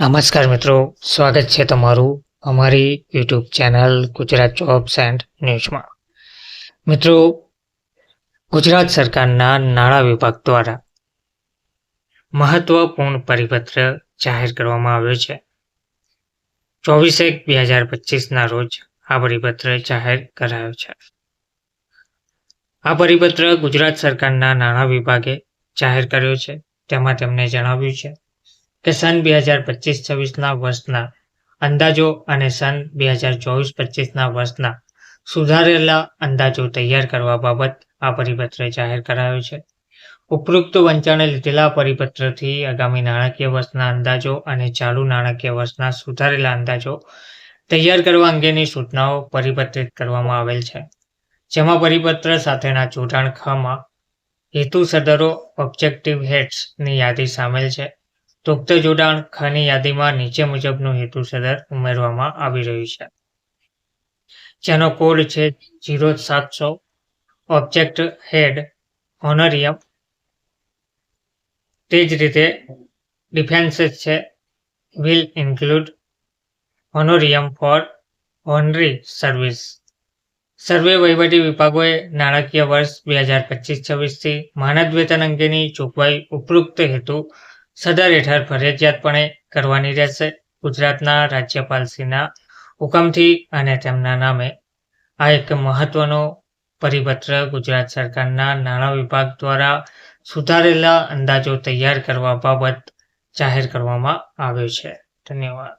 નમસ્કાર મિત્રો, સ્વાગત છે તમારું અમારી YouTube channel Gujarat jobs and ન્યૂઝમાં મિત્રો, ગુજરાત સરકારના નાણાં વિભાગ દ્વારા મહત્વપૂર્ણ પરિપત્ર જાહેર કરવામાં આવ્યો છે. ચોવીસ એક બે હજાર પચીસના રોજ આ પરિપત્ર જાહેર કરાયો છે. આ પરિપત્ર ગુજરાત સરકારના નાણાં વિભાગે જાહેર કર્યો છે. તેમાં તેમણે જણાવ્યું છે કે સન બે હજાર પચીસ છવ્વીસના વર્ષના અંદાજો અને સન બે હજાર ચોવીસ પચીસના વર્ષના સુધારેલા અંદાજો તૈયાર કરવા બાબત આ પરિપત્ર જાહેર કરાયો છે. ઉપરોક્ત વંચાણે લીધેલા પરિપત્રથી આગામી નાણાકીય વર્ષના અંદાજો અને ચાલુ નાણાકીય વર્ષના સુધારેલા અંદાજો તૈયાર કરવા અંગેની સૂચનાઓ પરિપત્રિત કરવામાં આવેલ છે. જેમાં પરિપત્ર સાથેના જોડાણ ખમાં હેતુ સદરો, ઓબ્જેક્ટિવ હેડ્સની યાદી સામેલ છે. તોક્ત જોડાણ ખની યાદીમાં નીચે મુજબનું હેતુસદર ઉમેરવામાં આવી રહ્યું છે. જેનો કોડ છે જીરો સાતસો ઓબ્જેક્ટ હેડ હોનરિયમ તે જ રીતે ડિફેન્સીસ છે will include honorarium for honorary service સર્વે વહીવટી વિભાગોએ નાણાકીય વર્ષ બે હજાર પચીસ છવ્વીસથી માનદ વેતન અંગેની જોગવાઈ ઉપરોક્ત હેતુ સદર હેઠળ ફરજિયાતપણે કરવાની રહેશે. ગુજરાતના રાજ્યપાલશ્રીના હુકમથી અને તેમના નામે આ એક મહત્વનો પરિપત્ર ગુજરાત સરકારના નાણાં વિભાગ દ્વારા સુધારેલા અંદાજો તૈયાર કરવા બાબત જાહેર કરવામાં આવ્યો છે. ધન્યવાદ.